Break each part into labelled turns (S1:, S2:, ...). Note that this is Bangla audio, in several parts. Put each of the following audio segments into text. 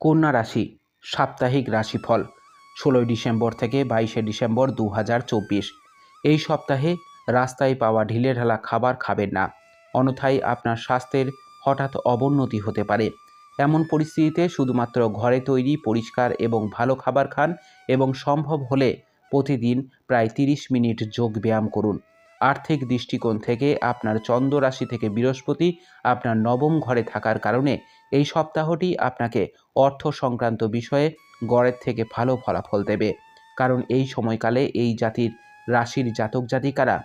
S1: কন্যা রাশি, সাপ্তাহিক রাশিফল, ষোলোই ডিসেম্বর থেকে বাইশে ডিসেম্বর দু হাজার চব্বিশ। এই সপ্তাহে রাস্তায় পাওয়া ঢিলেঢালা খাবার খাবেন না, অন্যথায় আপনার স্বাস্থ্যের হঠাৎ অবনতি হতে পারে। এমন পরিস্থিতিতে শুধুমাত্র ঘরে তৈরি পরিষ্কার এবং ভালো খাবার খান এবং সম্ভব হলে প্রতিদিন প্রায় তিরিশ মিনিট যোগ ব্যায়াম করুন। আর্থিক দৃষ্টিকোণ থেকে আপনার চন্দ্র রাশি থেকে বৃহস্পতি আপনার নবম ঘরে থাকার কারণে এই সপ্তাহটি আপনাকে অর্থ সংক্রান্ত বিষয়ে গড়ের থেকে ভালো ফলাফল দেবে। কারণ এই সময়কালে এই জাতির রাশির জাতক জাতিকারা,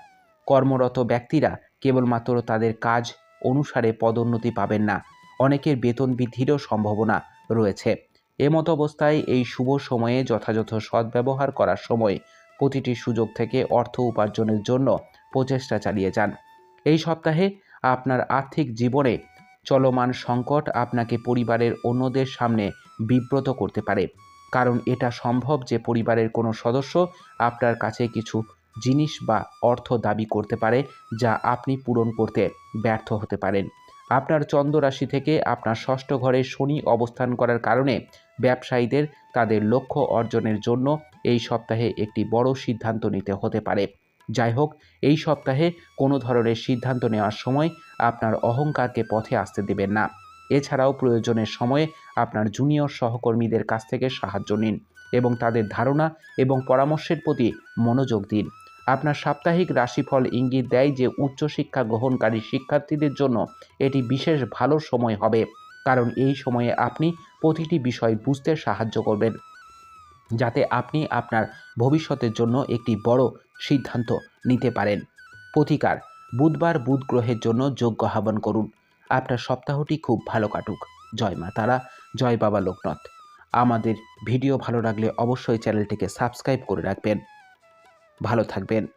S1: কর্মরত ব্যক্তিরা কেবলমাত্র তাদের কাজ অনুসারে পদোন্নতি পাবেন না। অনেকের বেতন বৃদ্ধিরও সম্ভাবনা রয়েছে। এমতো অবস্থায় এই শুভ সময়ে যথাযথ সদ্ব্যবহার করার সময় প্রতিটি সুযোগ থেকে অর্থ উপার্জনের জন্য প্রচেষ্টা চালিয়ে যান। এই সপ্তাহে আপনার আর্থিক জীবনে চলমান সংকট আপনাকে পরিবারের অন্যদের সামনে বিব্রত করতে পারে। কারণ এটা সম্ভব যে পরিবারের কোনো সদস্য আপনার কাছে কিছু জিনিস বা অর্থ দাবি করতে পারে যা আপনি পূরণ করতে ব্যর্থ হতে পারেন। আপনার চন্দ্র রাশি থেকে আপনার ষষ্ঠ ঘরে শনি অবস্থান করার কারণে ব্যবসায়ীদের তাদের লক্ষ্য অর্জনের জন্য এই সপ্তাহে একটি বড় সিদ্ধান্ত নিতে হতে পারে। যাই হোক, এই সপ্তাহে কোনো ধরনের সিদ্ধান্ত নেওয়ার সময় আপনার অহংকারকে পথে আসতে দেবেন না। এছাড়াও প্রয়োজনের সময়ে আপনার জুনিয়র সহকর্মীদের কাছ থেকে সাহায্য নিন এবং তাদের ধারণা এবং পরামর্শের প্রতি মনোযোগ দিন। আপনার সাপ্তাহিক রাশিফল ইঙ্গিত দেয় যে উচ্চশিক্ষা গ্রহণকারী শিক্ষার্থীদের জন্য এটি বিশেষ ভালো সময় হবে, কারণ এই সময়ে আপনি প্রতিটি বিষয় বুঝতে সাহায্য করবেন। যাতে আপনি আপনার ভবিষ্যতের জন্য একটি বড় সিদ্ধান্ত নিতে পারেন। প্রতিকার, বুধবার বুধ গ্রহের জন্য যোগ্য আহ্বান করুন। আপনার সপ্তাহটি খুব ভালো কাটুক। জয় মা তারা, জয় বাবা লোকনাথ। আমাদের ভিডিও ভালো লাগলে অবশ্যই চ্যানেলটিকে সাবস্ক্রাইব করে রাখবেন। ভালো থাকবেন।